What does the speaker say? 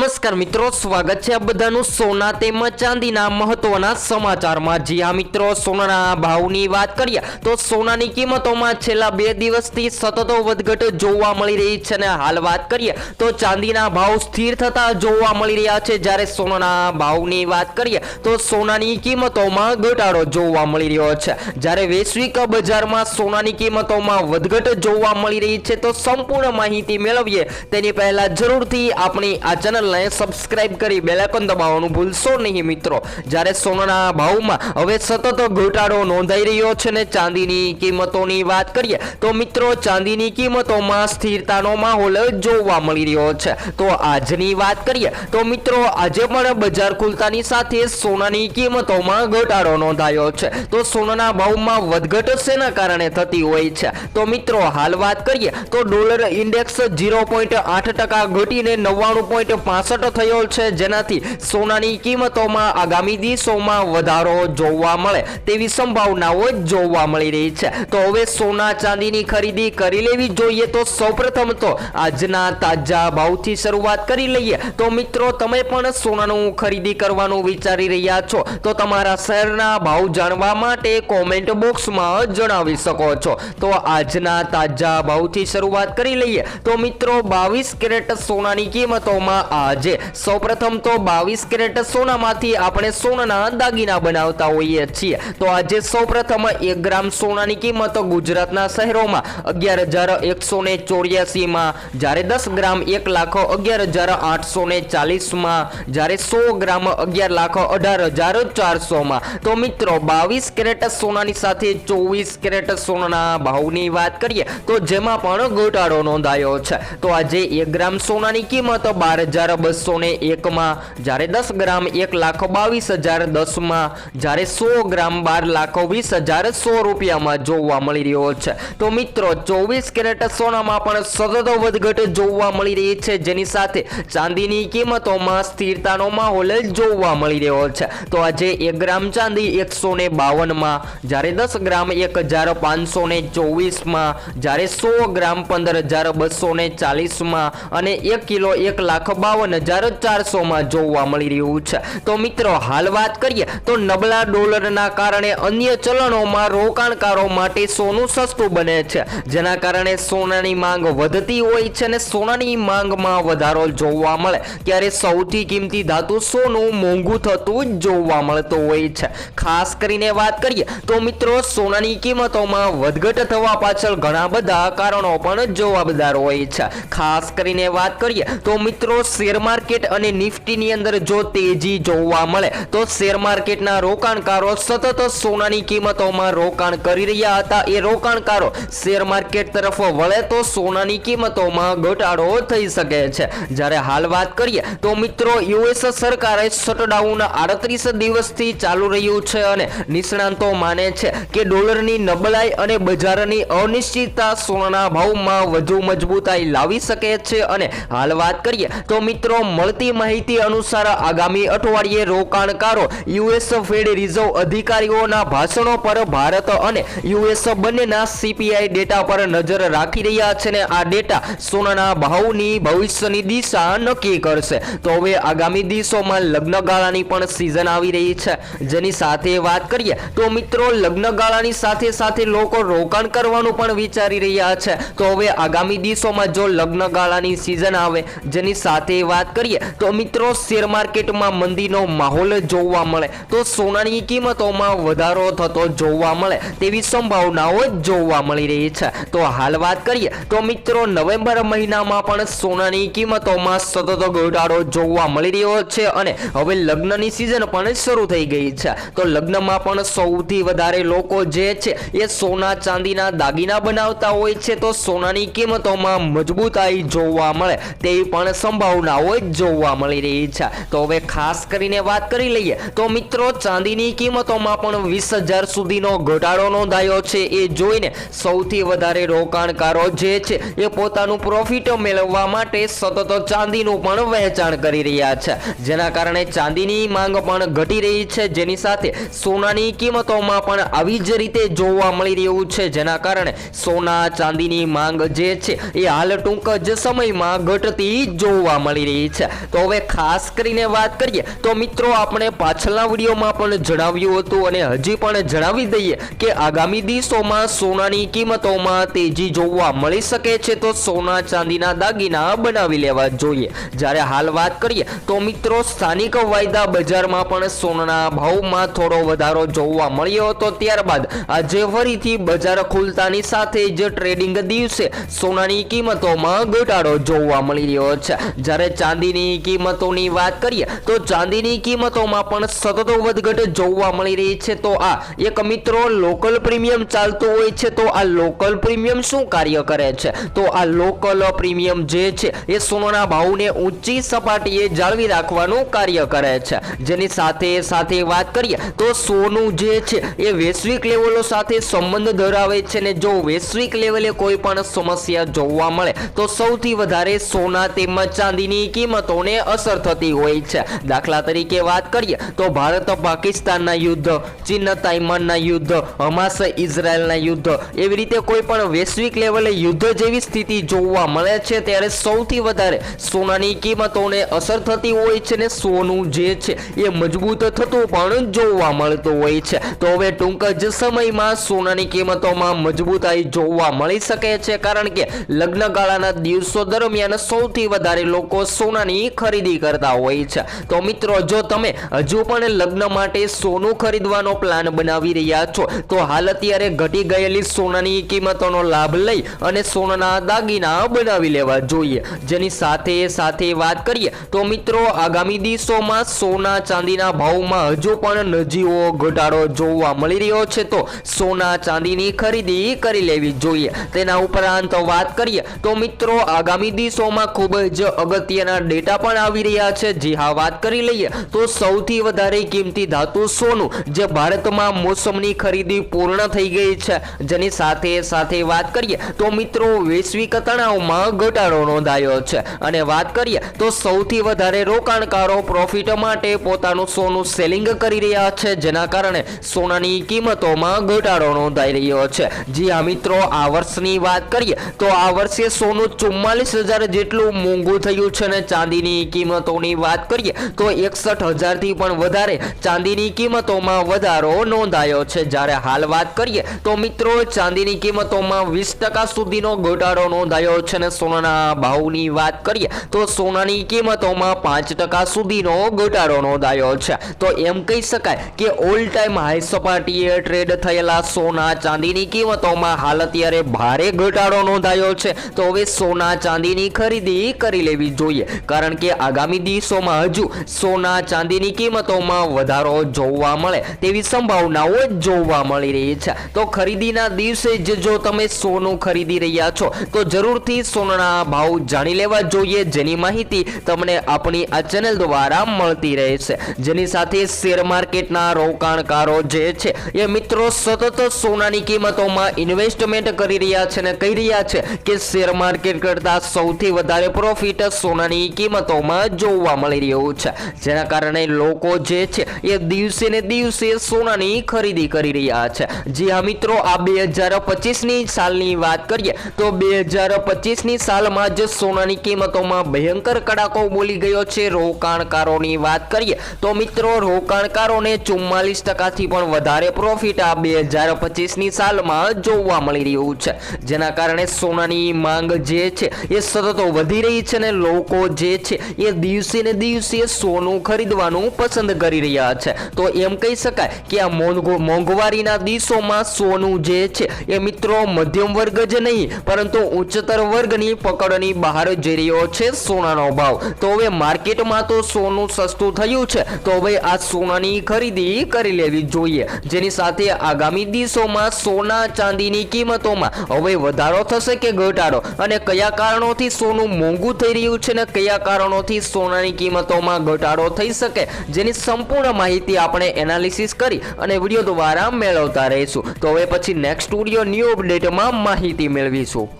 નમસ્કાર મિત્રો, સ્વાગત છે આ બધાનું સોના તેમજ ચાંદીના મહત્વના સમાચારમાં. જી હા મિત્રો, સોનાના ભાવની વાત કરીએ તો સોનાની કિંમતોમાં છેલ્લા બે દિવસથી સતત વધઘટ જોવા મળી રહી છે અને હાલ વાત કરીએ તો ચાંદીના ભાવ સ્થિર થતા જોવા મળી રહ્યા છે. જ્યારે સોનાના ભાવની વાત કરીએ તો સોનાની કિંમતોમાં ઘટાડો જોવા મળી રહ્યો છે. જ્યારે વૈશ્વિક બજારમાં સોનાની કિંમતોમાં વધઘટ જોવા મળી રહી છે તો સંપૂર્ણ માહિતી મેળવીએ. તેની પહેલા જરૂરથી આપણી આ ચેનલને સબસ્ક્રાઇબ કરી બેલાઇકન દબાવવાનું ભૂલશો નહીં મિત્રો. જ્યારે સોનાના ભાવમાં હવે સતત ઘટાડો નોંધાઈ રહ્યો છે ને ચાંદીની કિંમતોની વાત કરીએ, તો મિત્રો ચાંદીની કિંમતોમાં સ્થિરતાનો માહોલ જોવા મળી રહ્યો છે. તો આજની વાત કરીએ, તો મિત્રો આજે પણ બજાર ખુલતાની સાથે સોનાની કિંમતોમાં ઘટાડો નોંધાયો છે. તો સોનાના ભાવમાં વધઘટ શેના કારણે થતી હોય છે? તો મિત્રો હાલ વાત કરીએ, તો ડોલર ઇન્ડેક્સ ઝીરો પોઈન્ટ આઠ ટકા ઘટીને નવ્વાણું પોઈન્ટ પાસઠ થયો છે. જેનાથી સોનાની કિંમતોમાં આગામી દિવસોમાં વધારો જોવા મળે તેવી સંભાવનાઓ જોવા મળી રહી છે. તો હવે સોના ચાંદીની ખરીદી કરી લેવી જોઈએ તો સૌપ્રથમ તો આજના તાજા ભાવથી શરૂઆત કરી લઈએ. તો મિત્રો, તમે પણ સોનાનું ખરીદી કરવાનું વિચારી રહ્યા છો. તો તમારા શહેરના ભાવ જાણવા માટે કોમેન્ટ બોક્સમાં જણાવી શકો છો. તો આજના તાજા ભાવથી શરૂઆત કરી લઈએ. તો મિત્રો, બાવીસ કેરેટ સોનાની કિંમતોમાં આજે સૌપ્રથમ તો બાવીસ કેરેટ સોનામાંથી આપણે સોનાના દાગીના બનાવતા હોઈએ છીએ. તો આજે સૌપ્રથમ એક ગ્રામ સોનાની કિંમત ગુજરાતના શહેરોમાં અગિયાર હજાર એકસો ને ચોર્યાસીમાં, જ્યારે દસ ગ્રામ એક લાખ અગિયાર હજાર આઠસો ને ચાલીસમાં, જ્યારે સો ગ્રામ અગિયાર લાખ અઢાર હજાર ચારસોમાં. તો મિત્રો, બાવીસ કેરેટ સોનાની સાથે ચોવીસ કેરેટ સોનાના ભાવની વાત કરીએ, તો જેમાં પણ ઘટાડો નોંધાયો છે. તો આજે એક ગ્રામ સોનાની કિંમત બાર હજાર બસો ને એકમાં. જ્યારે દસ ગ્રામ એક લાખ બાવીસ હજાર દસમાં. જ્યારે સો ગ્રામ બાર લાખ વીસ હજાર સો રૂપિયામાં જોવા મળી રહ્યો છે. તો મિત્રો, ચોવીસ કેરેટ સોનામાં પણ સતત વધઘટ જોવા મળી રહી છે. જેની સાથે ચાંદીની કિંમતોમાં સ્થિરતાનો માહોલ જોવા મળી રહ્યો છે. તો આજે એક ગ્રામ ચાંદી એકસો ને બાવનમાં. જ્યારે દસ ગ્રામ એક હજાર પાંચસો ને ચોવીસમાં. જ્યારે સો ગ્રામ પંદર હજાર બસો ને ચાલીસમાં. અને એક કિલો એક લાખ બાવન હજાર ચારસોમાં જોવા મળી રહ્યું છે. તો મિત્રો, હાલ વાત કરીએ તો નબળા ડોલરના કારણે અન્ય ચલણોમાં રોકાણકારો માટે સોનું સસ્તું બને છે. જેના કારણે સોનાની માંગ વધતી હોય છે અને સોનાની માંગમાં વધારો જોવા મળે. ત્યારે સૌથી કિંમતી ધાતુ સોનું મોંઘું થતું જોવા મળતું હોય છે. ખાસ કરીને વાત કરીએ તો મિત્રો, સોનાની કિંમતોમાં વધઘટ થવા પાછળ ઘણા બધા કારણો પણ જવાબદાર હોય છે. ખાસ કરીને વાત કરીએ તો મિત્રો, શેર માર્કેટ અને નિફ્ટીની અંદર જો તેજી જોવા મળે, તો શેર માર્કેટના રોકાણકારો સતત સોનાની કિંમતોમાં રોકાણ કરી રહ્યા હતા. એ રોકાણકારો શેર માર્કેટ તરફ વળે તો સોનાની કિંમતોમાં ઘટાડો થઈ શકે છે. જ્યારે હાલ વાત કરીએ, તો મિત્રો, યુએસ સરકારે શટડાઉન આડત્રીસ દિવસથી ચાલુ રહ્યું છે અને નિષ્ણાંતો માને છે કે ડોલરની નબળાઈ અને બજારની અનિશ્ચિતતા સોનાના ભાવમાં વધુ મજબૂતાઈ લાવી શકે છે. અને હાલ વાત કરીએ, તો મિત્રો મળતી માહિતી અનુસાર આગામી અઠવાડિયે રોકાણકારો યુએસ ફેડ રિઝર્વ અધિકારીઓના ભાષણો પર ભારત અને યુએસ બંનેના સીપીઆઈ ડેટા પર નજર રાખી રહ્યા છે ને આ ડેટા સોનાના ભાવની ભવિષ્યની દિશા નક્કી કરશે. તો હવે આગામી દિવસોમાં લગ્નગાળાની પણ સિઝન આવી રહી છે. જેની સાથે વાત કરીએ તો મિત્રો લગ્નગાળાની સાથે સાથે લોકો રોકાણ કરવાનું પણ વિચારી રહ્યા છે. તો હવે આગામી દિવસોમાં જો લગ્નગાળાની સિઝન આવે, જેની સાથે વાત કરીએ, તો મિત્રો શેર માર્કેટમાં મંદીનો માહોલ જોવા મળે. તો સોનાની કિંમતોમાં વધારો થતો જોવા મળે, તેવી સંભાવનાઓ જોવા મળી રહી છે. તો હાલ વાત કરીએ, તો મિત્રો નવેમ્બર મહિનામાં પણ સોનાની કિંમતોમાં સતત ઘટાડો જોવા મળી રહ્યો છે અને હવે લગ્નની સિઝન પણ શરૂ થઈ ગઈ છે. તો લગ્નમાં પણ સૌથી વધારે લોકો જે છે, એ સોના ચાંદીના દાગીના બનાવતા હોય છે, તો સોનાની કિંમતોમાં મજબૂતાઈ જોવા મળે, તેવી પણ સંભાવનાઓ જોવા મળી રહી છે. તો હવે ખાસ કરીને વાત કરી લઈએ, તો મિત્રો ચાંદીની કિંમતોમાં પણ વીસ હજાર સુધીનો ઘટાડો નોંધાયો છે. એ જોઈને સૌથી વધારે રોકાણકારો જે છે, એ પોતાનું પ્રોફિટ મેળવવા માટે સતત ચાંદીનું પણ વહેંચાણ કરી રહ્યા છે. જેના કારણે ચાંદીની માંગ પણ ઘટી રહી છે. જેની સાથે સોનાની કિંમતોમાં પણ આવી જ રીતે જોવા મળી રહ્યું છે. જેના કારણે સોના ચાંદીની માંગ જે છે, એ હાલ ટૂંક જ સમયમાં ઘટતી જોવા મળી રહી છે. તો હવે ખાસ કરીને વાત કરીએ, તો મિત્રો આપણે પાછળના વિડીયોમાં પણ જણાવ્યું હતું અને હજી પણ જણાવી દઈએ કે આગામી દિવસોમાં સોનાની કિંમતોમાં તેજી જોવા મળી શકે છે તો સોના ચાંદીના દાગીના બનાવી લેવા જોઈએ. જ્યારે હાલ વાત કરીએ, તો મિત્રો સ્થાનિક વાયદા બજારમાં પણ સોનાના ભાવમાં થોડો વધારો જોવા મળ્યો હતો. ત્યારબાદ આજે ફરીથી બજાર ખુલતાની સાથે જ ટ્રેડિંગ દિવસે સોનાની કિંમતોમાં ઘટાડો જોવા મળી રહ્યો છે. જ્યારે ચાંદીની કિંમતોની વાત કરીએ, તો ચાંદીની કિંમતોમાં પણ સતત વધઘટ જોવા મળી રહી છે. તો આ એક મિત્રો લોકલ પ્રીમિયમ ચાલતું હોય છે, તો આ લોકલ પ્રીમિયમ શું કાર્ય કરે છે? તો આ લોકલ પ્રીમિયમ જે છે, એ સોનાના ભાવને ઊંચી સપાટીએ જાળવી રાખવાનું કાર્ય કરે છે. જેની સાથે સાથે વાત કરીએ, તો સોનું જે છે, એ વૈશ્વિક લેવલો સાથે સંબંધ ધરાવે છે ને જો વૈશ્વિક લેવલે કોઈ પણ સમસ્યા જોવા મળે, તો સૌથી વધારે સોના તેમજ ચાંદીની કિંમતોને અસર થતી હોય છે. દાખલા તરીકે વાત કરીએ તો ભારત પાકિસ્તાનના યુદ્ધ, ચીન તાઇવાનના યુદ્ધ, હમાસ ઇઝરાયલના યુદ્ધ એવી રીતે કોઈ પણ વૈશ્વિક લેવલે યુદ્ધ જેવી સ્થિતિ જોવા મળે છે ત્યારે સૌથી વધારે સોનાની કિંમતોને અસર થતી હોય છે ને સોનું જે છે એ મજબૂત થતું પણ જોવા મળતું હોય છે. તો હવે ટૂંક જ સમયમાં સોનાની કિંમતોમાં મજબૂતાઈ જોવા મળી શકે છે કારણ કે લગ્નગાળાના દિવસો દરમિયાન સૌથી વધારે લોકો સોનાની ખરીદી કરતા હોય છે. તો મિત્રો, જો તમે હજુ પણ લગ્ન માટે સોનું ખરીદવાનો પ્લાન બનાવી રહ્યા છો, તો હાલ અત્યારે ઘટી ગયેલી સોનાની કિંમતોનો લાભ લઈ અને સોનાના દાગીના બનાવી લેવા જોઈએ. જેની સાથે સાથે વાત કરીએ, તો મિત્રો, આગામી દિવસોમાં સોના ચાંદીના ભાવમાં હજુ પણ નજીવો ઘટાડો જોવા મળી રહ્યો છે, તો સોના ચાંદીની ખરીદી કરી લેવી જોઈએ. તેના ઉપરાંત વાત કરીએ, તો મિત્રો, આગામી દિવસોમાં ખૂબ જ અગત્યના ડેટા પણ આવી રહ્યા છે. જી હા, વાત કરી લઈએ તો સૌથી વધારે કિંમતી ધાતુ સોનું જે ભારતમાં મોસમની ખરીદી પૂર્ણ થઈ ગઈ છે. જેની સાથે સાથે વાત કરીએ તો મિત્રો, વૈશ્વિક તણાવમાં ઘટાડો નોંધાયો છે. અને વાત કરીએ તો સૌથી વધારે રોકાણકારો પ્રોફિટ માટે પોતાનું સોનું સેલિંગ કરી રહ્યા છે. જેના કારણે સોનાની કિંમતોમાં ઘટાડો નોંધાઈ રહ્યો છે. જી હા, મિત્રો, આ વર્ષની વાત કરીએ તો આ વર્ષે સોનું ચુમ્માલીસ હજાર જેટલું મોંઘું થયું છે અને ચાંદીની કિંમતોની વાત કરીએ, તો એકસઠ હજારથી પણ વધારે ચાંદીની કિંમતોમાં વધારો નોંધાયો છે. જ્યારે હાલ વાત કરીએ, તો મિત્રો, ચાંદીની કિંમતોમાં વીસ ટકા સુધીનો ઘટાડો નોંધાયો છે અને સોનાના ભાવની વાત કરીએ, તો સોનાની કિંમતોમાં પાંચ ટકા સુધીનો ઘટાડો નોંધાયો છે. તો એમ કહી શકાય કે ઓલ ટાઈમ હાઈ સપાટીએ ટ્રેડ થયેલા સોના ચાંદીની કિંમતોમાં હાલ અત્યારે ભારે ઘટાડો નોંધાયો છે. તો હવે સોના ચાંદીની ખરીદી કરી લેવી જોઈએ. કારણ કે આગામી દિવસોમાં હજુ સોના ચાંદીની કિંમતોમાં વધારો જોવા મળે તેવી સંભાવનાઓ જોવા મળી રહી છે. તો ખરીદીના દિવસે જ જો તમે સોનું ખરીદી રહ્યા છો, તો જરૂરથી સોનાના ભાવ જાણી લેવા જોઈએ. જેની માહિતી તમને આપણી આ ચેનલ દ્વારા મળતી રહે છે જેની સાથે શેર માર્કેટના રોકાણકારો જે છે, એ મિત્રો સતત સોનાની કિંમતોમાં ઇન્વેસ્ટમેન્ટ કરી રહ્યા છે અને કહી રહ્યા છે કે શેર માર્કેટ કરતાં સૌથી વધારે પ્રોફિટ સોનાની કિંમતોમાં જોવા મળી રહ્યું છે. જેના કારણે લોકો જે છે, એ દિવસે ને દિવસે સોનાની ખરીદી કરી રહ્યા છે. જી હા મિત્રો, આ બે હજાર પચીસની સાલની વાત કરીએ, તો બે હજાર પચીસની સાલમાં જ સોનાની કિંમતોમાં ભયંકર કડાકો બોલી ગયો છે. રોકાણકારોની વાત કરીએ, તો મિત્રો, રોકાણકારોને ચુમ્માલીસ ટકાથી પણ વધારે પ્રોફિટ આ બે હજાર પચીસની સાલમાં જોવા મળી રહ્યું છે. જેના કારણે સોનાની માંગ જે છે, એ સતત વધી રહી છે ને લોકો જે છે એ દિવસે ને દિવસે સોનું ખરીદવાનું પસંદ કરી રહ્યા છે. તો એમ કહી શકાય કે આ મોંઘો, મોંઘવારીના દિવસોમાં સોનું જે છે એ મિત્રો મધ્યમ વર્ગ જ નહીં, પરંતુ ઉચ્ચતર વર્ગની પકડની બહાર જઈ રહ્યો છે સોનાનો ભાવ. તો હવે માર્કેટમાં તો સોનું સસ્તું થયું છે, તો હવે આ સોનાની ખરીદી કરી લેવી જોઈએ. જેની સાથે આગામી દિવસોમાં સોના ચાંદીની કિંમતોમાં હવે વધારો થશે કે ઘટાડો? અને કયા કારણોથી સોનું મોંઘું થઈ રહ્યું છે ને કયા કારણોથી સોનાની કિંમતોમાં ઘટાડો થઈ શકે જેની સંપૂર્ણ માહિતી આપણે એનાલિસિસ કરી અને વીડિયો દ્વારા મેળવતા રહીશું. તો હવે પછી નેક્સ્ટ વીડિયો ન્યૂ અપડેટમાં માહિતી મેળવીશું.